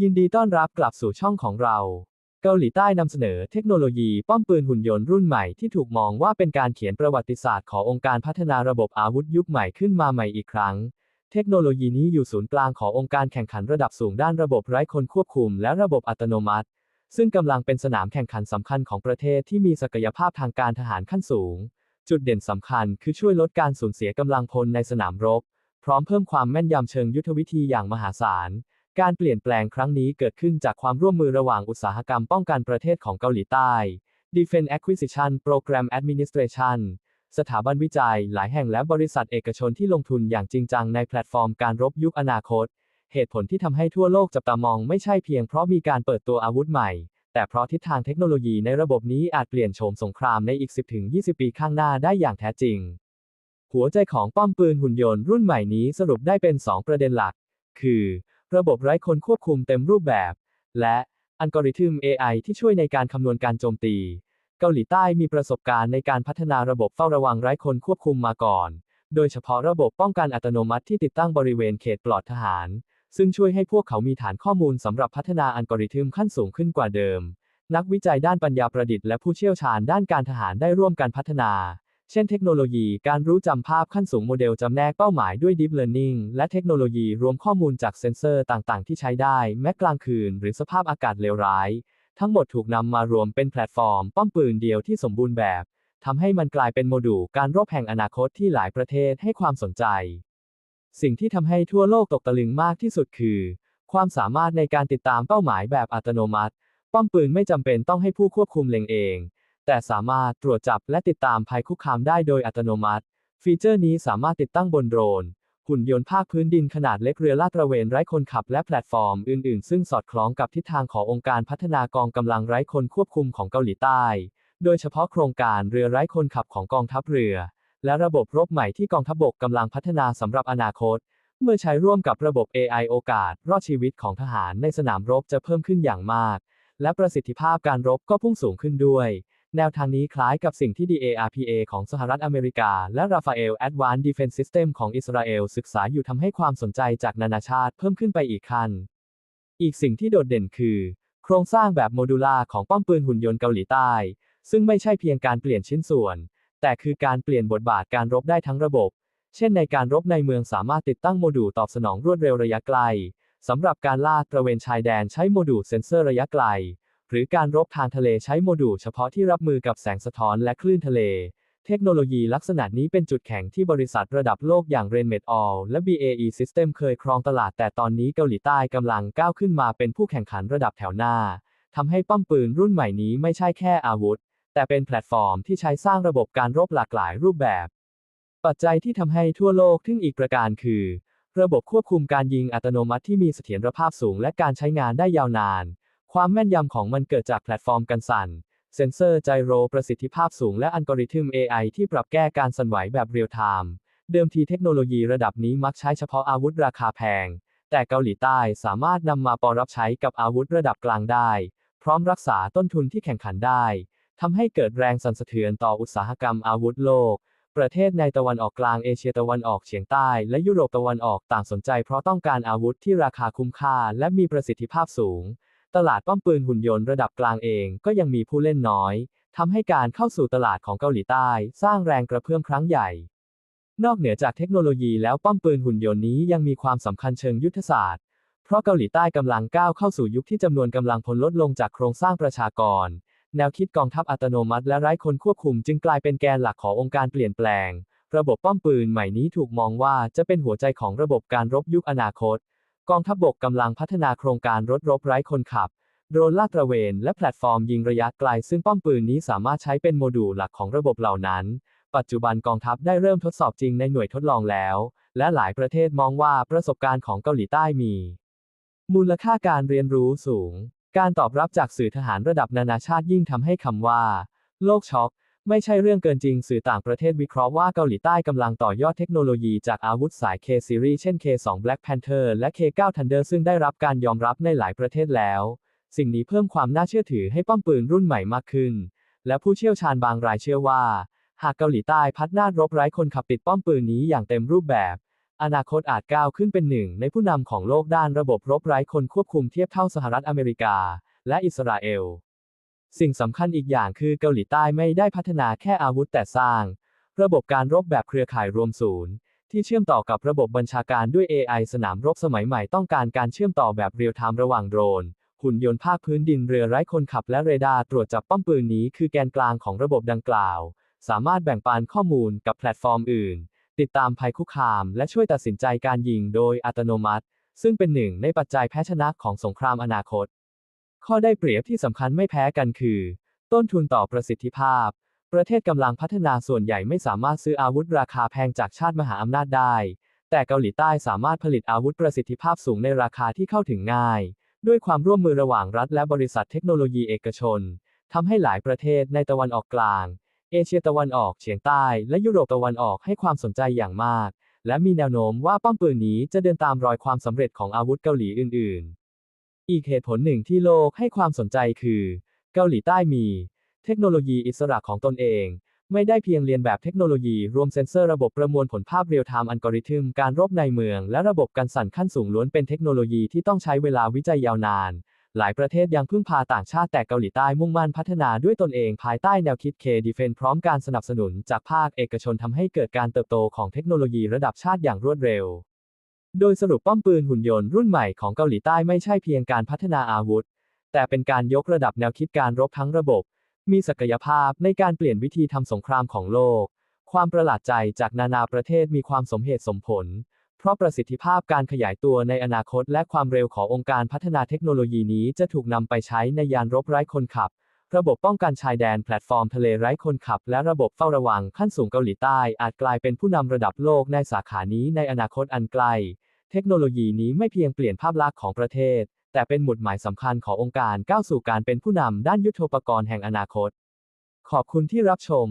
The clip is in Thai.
ยินดีต้อนรับกลับสู่ช่องของเรา เกาหลีใต้นำเสนอเทคโนโลยีป้อมปืนหุ่นยนต์รุ่นใหม่ที่ถูกมองว่าเป็นการเขียนประวัติศาสตร์ขององค์การพัฒนาระบบอาวุธยุคใหม่ขึ้นมาใหม่อีกครั้ง เทคโนโลยีนี้อยู่ศูนย์กลางขององค์การแข่งขันระดับสูงด้านระบบไร้คนควบคุมและระบบอัตโนมัติ ซึ่งกำลังเป็นสนามแข่งขันสำคัญของประเทศที่มีศักยภาพทางการทหารขั้นสูง จุดเด่นสำคัญคือช่วยลดการสูญเสียกำลังพลในสนามรบ พร้อมเพิ่มความแม่นยำเชิงยุทธวิธีอย่างมหาศาล การเปลี่ยนแปลงครั้งนี้เกิดขึ้นจากความร่วมมือระหว่างอุตสาหกรรมป้องกันประเทศของเกาหลีใต้ Defense Acquisition Program Administration สถาบันวิจัย หลายแห่งและบริษัทเอกชนที่ลงทุนอย่างจริงจังในแพลตฟอร์มการรบยุคอนาคต เหตุผลที่ทำให้ทั่วโลกจับตามองไม่ใช่เพียงเพราะมีการเปิดตัวอาวุธใหม่ แต่เพราะทิศทางเทคโนโลยีในระบบนี้อาจเปลี่ยนโฉมสงครามในอีก 10-20 ปีข้างหน้าได้อย่างแท้จริง หัวใจของป้อมปืนหุ่นยนต์รุ่นใหม่นี้สรุปได้เป็น 2 ประเด็นหลัก คือ ระบบไร้คนควบคุมเต็มรูปแบบ และอัลกอริทึม AI ที่ช่วยในการคำนวณการโจมตี เกาหลีใต้มีประสบการณ์ในการพัฒนาระบบเฝ้าระวังไร้คนควบคุมมาก่อน โดยเฉพาะระบบป้องกันอัตโนมัติที่ติดตั้งบริเวณเขตปลอดทหาร ซึ่งช่วยให้พวกเขามีฐานข้อมูลสำหรับพัฒนาอัลกอริทึมขั้นสูงขึ้นกว่าเดิม นักวิจัยด้านปัญญาประดิษฐ์และผู้เชี่ยวชาญด้านการทหารได้ร่วมกันพัฒนา เช่นเทคโนโลยีการรู้จำภาพขั้นสูงโมเดลจำแนกเป้าหมายด้วย Deep Learning และเทคโนโลยีรวมข้อมูลจากเซ็นเซอร์ต่างๆ ที่ใช้ได้ แม้กลางคืนหรือสภาพอากาศเลวร้าย ทั้งหมดถูกนำมารวมเป็นแพลตฟอร์ม ป้อมปืนเดียวที่สมบูรณ์แบบทำให้มันกลายเป็นโมดูลการรบแห่งอนาคตที่หลายประเทศให้ความสนใจ สิ่งที่ทำให้ทั่วโลกตกตะลึงมากที่สุดคือ ความสามารถในการติดตามเป้าหมายแบบอัตโนมัติ ป้อมปืนไม่จำเป็นต้องให้ผู้ควบคุมเล็งเอง แต่สามารถตรวจจับและติดตามภัยคุกคามได้โดยอัตโนมัติ ฟีเจอร์นี้สามารถติดตั้งบนโดรน หุ่นยนต์ภาคพื้นดินขนาดเล็กเรือลาดตระเวนไร้คนขับและแพลตฟอร์มอื่นๆ ซึ่งสอดคล้องกับทิศทางขององค์การพัฒนากองกำลังไร้คนควบคุมของเกาหลีใต้ โดยเฉพาะโครงการเรือไร้คนขับของกองทัพเรือ และระบบรบใหม่ที่กองทัพบกกำลังพัฒนาสำหรับอนาคต เมื่อใช้ร่วมกับระบบ AI โอกาส รอดชีวิตของทหารในสนามรบจะเพิ่มขึ้นอย่างมาก และประสิทธิภาพการรบก็พุ่งสูงขึ้นด้วย แนวทางนี้คล้ายกับสิ่งที่ DARPA ของสหรัฐอเมริกา และ Rafael Advanced Defense System ของอิสราเอลศึกษาอยู่ทำให้ความสนใจจากนานาชาติเพิ่มขึ้นไปอีกขั้น อีกสิ่งที่โดดเด่นคือ โครงสร้างแบบโมดูล่าของป้อมปืนหุ่นยนต์เกาหลีใต้ ซึ่งไม่ใช่เพียงการเปลี่ยนชิ้นส่วน แต่คือการเปลี่ยนบทบาทการรบได้ทั้งระบบ เช่นในการรบในเมืองสามารถติดตั้งโมดูลตอบสนองรวดเร็วระยะไกลสำหรับการลาดตระเวนชายแดนใช้โมดูลเซ็นเซอร์ระยะไกล หรือการรบทางทะเลใช้โมดูลเฉพาะที่รับมือกับแสงสะท้อนและคลื่นทะเล เทคโนโลยีลักษณะนี้เป็นจุดแข็งที่บริษัทระดับโลกอย่าง Rainmet All และ BAE System เคยครองตลาดแต่ตอนนี้เกาหลีใต้กำลังก้าวขึ้นมาเป็นผู้แข่งขันระดับแถวหน้าทำให้ป้อมปืนรุ่นใหม่นี้ไม่ใช่แค่อาวุธ แต่เป็นแพลตฟอร์มที่ใช้สร้างระบบการรบหลากหลายรูปแบบ ปัจจัยที่ทำให้ทั่วโลกทึ่งอีกประการคือ ระบบควบคุมการยิงอัตโนมัติที่มีเสถียรภาพสูงและการใช้งานได้ยาวนาน ความแม่นยำของมันเกิดจากแพลตฟอร์มกันสั่น เซ็นเซอร์ไจโรประสิทธิภาพสูงและอัลกอริทึม AI ที่ปรับแก้การสั่นไหวแบบเรียลไทม์ เดิมทีเทคโนโลยีระดับนี้มักใช้เฉพาะอาวุธราคาแพง แต่เกาหลีใต้สามารถนำมาปรับใช้กับอาวุธระดับกลางได้ พร้อมรักษาต้นทุนที่แข่งขันได้ทำให้เกิดแรงสั่นสะเทือนต่ออุตสาหกรรมอาวุธโลก ประเทศในตะวันออกกลางเอเชียตะวันออกเฉียงใต้ และยุโรปตะวันออกต่างสนใจเพราะต้องการอาวุธที่ราคาคุ้มค่าและมีประสิทธิภาพสูง ตลาดป้อมปืนหุ่นยนต์ระดับกลางเองก็ยังมีผู้เล่นน้อยทำให้การเข้าสู่ตลาดของเกาหลีใต้ สร้างแรงกระเพื่อมครั้งใหญ่ นอกเหนือจากเทคโนโลยีแล้วป้อมปืนหุ่นยนต์นี้ยังมีความสำคัญเชิงยุทธศาสตร์ เพราะเกาหลีใต้กำลังก้าวเข้าสู่ยุคที่จำนวนกำลังพลลดลงจากโครงสร้างประชากร แนวคิดกองทัพอัตโนมัติและไร้คนควบคุมจึงกลายเป็นแกนหลักขององค์การเปลี่ยนแปลง ระบบป้อมปืนใหม่นี้ถูกมองว่าจะเป็นหัวใจของระบบการรบยุคอนาคต กองทัพบกกำลังพัฒนาโครงการรถรบไร้คนขับ โดรนลาดตระเวน และแพลตฟอร์มยิงระยะไกล ซึ่งป้อมปืนนี้สามารถใช้เป็นโมดูลหลักของระบบเหล่านั้น ปัจจุบันกองทัพได้เริ่มทดสอบจริงในหน่วยทดลองแล้ว และหลายประเทศมองว่าประสบการณ์ของเกาหลีใต้มี มูลค่าการเรียนรู้สูง การตอบรับจากสื่อทหารระดับนานาชาติยิ่งทำให้คำว่า โลกช็อก ไม่ใช่เรื่องเกินจริงสื่อต่างประเทศวิเคราะห์ว่าเกาหลีใต้กำลังต่อยอดเทคโนโลยีจากอาวุธสาย K Series เช่น K2 Black Panther และ K9 Thunder ซึ่งได้รับการยอมรับในหลายประเทศแล้ว สิ่งนี้เพิ่มความน่าเชื่อถือให้ป้อมปืนรุ่นใหม่มากขึ้น และผู้เชี่ยวชาญบางรายเชื่อว่า หากเกาหลีใต้พัฒนารบไร้คนขับติดป้อมปืนนี้อย่างเต็มรูปแบบ อนาคตอาจก้าวขึ้นเป็นหนึ่งในผู้นำของโลกด้านระบบรบไร้คนควบคุมเทียบเท่าสหรัฐอเมริกา และอิสราเอล สิ่งสำคัญอีกอย่างคือเกาหลีใต้ไม่ได้พัฒนาแค่อาวุธแต่สร้าง ระบบการรบแบบเครือข่ายรวมศูนย์ ที่เชื่อมต่อกับระบบบัญชาการด้วย AI สนามรบสมัยใหม่ต้องการการเชื่อมต่อแบบเรียลไทม์ระหว่างโดรน หุ่นยนต์ภาคพื้นดินเรือไร้คนขับและเรดาร์ตรวจจับป้อมปืนนี้คือแกนกลางของระบบดังกล่าว สามารถแบ่งปันข้อมูลกับแพลตฟอร์มอื่น ติดตามภัยคุกคาม และช่วยตัดสินใจการยิงโดยอัตโนมัติ ซึ่งเป็นหนึ่งในปัจจัยแพ้ชนะของสงครามอนาคต ข้อได้เปรียบที่สำคัญไม่แพ้กันคือ ต้นทุนต่อประสิทธิภาพ ประเทศกำลังพัฒนาส่วนใหญ่ไม่สามารถซื้ออาวุธราคาแพงจากชาติมหาอำนาจได้ แต่เกาหลีใต้สามารถผลิตอาวุธประสิทธิภาพสูงในราคาที่เข้าถึงง่าย ด้วยความร่วมมือระหว่างรัฐและบริษัทเทคโนโลยีเอกชนทำให้หลายประเทศในตะวันออกกลาง เอเชียตะวันออกเฉียงใต้ และยุโรปตะวันออกให้ความสนใจอย่างมาก และมีแนวโน้มว่าป้อมปืนนี้จะเดินตามรอยความสำเร็จของอาวุธเกาหลีอื่น ๆ อีกเหตุผลหนึ่งที่โลกให้ความสนใจคือ เกาหลีใต้มี เทคโนโลยีอิสระของตนเอง ไม่ได้เพียงเรียนแบบเทคโนโลยีรวมเซ็นเซอร์ระบบประมวลผลภาพเรียลไทม์อัลกอริทึมการรบในเมือง และระบบการสั่นขั้นสูงล้วนเป็นเทคโนโลยีที่ต้องใช้เวลาวิจัยยาวนาน หลายประเทศยังพึ่งพาต่างชาติแต่เกาหลีใต้มุ่งมั่นพัฒนาด้วยตนเองภายใต้แนวคิด K-Defense พร้อมการสนับสนุนจากภาคเอกชนทำให้เกิดการเติบโตของเทคโนโลยีระดับชาติอย่างรวดเร็ว โดยสรุปป้อมปืนหุ่นยนต์รุ่นใหม่ของเกาหลีใต้ไม่ใช่เพียงการพัฒนาอาวุธ แต่เป็นการยกระดับแนวคิดการรบทั้งระบบ มีศักยภาพในการเปลี่ยนวิธีทำสงครามของโลก ความประหลาดใจจากนานาประเทศมีความสมเหตุสมผล เพราะประสิทธิภาพการขยายตัวในอนาคตและความเร็วขององค์การพัฒนาเทคโนโลยีนี้จะถูกนำไปใช้ในยานรบไร้คนขับ ระบบป้องกันชายแดนแพลตฟอร์มทะเลไร้คนขับ และระบบเฝ้าระวังขั้นสูงเกาหลีใต้ อาจกลายเป็นผู้นำระดับโลกในสาขานี้ในอนาคตอันไกล เทคโนโลยีนี้ไม่เพียงเปลี่ยนภาพลักษณ์ของประเทศ แต่เป็นหมุดหมายสำคัญขององค์การก้าวสู่การเป็นผู้นำด้านยุทโธปกรณ์แห่งอนาคต ขอบคุณที่รับชม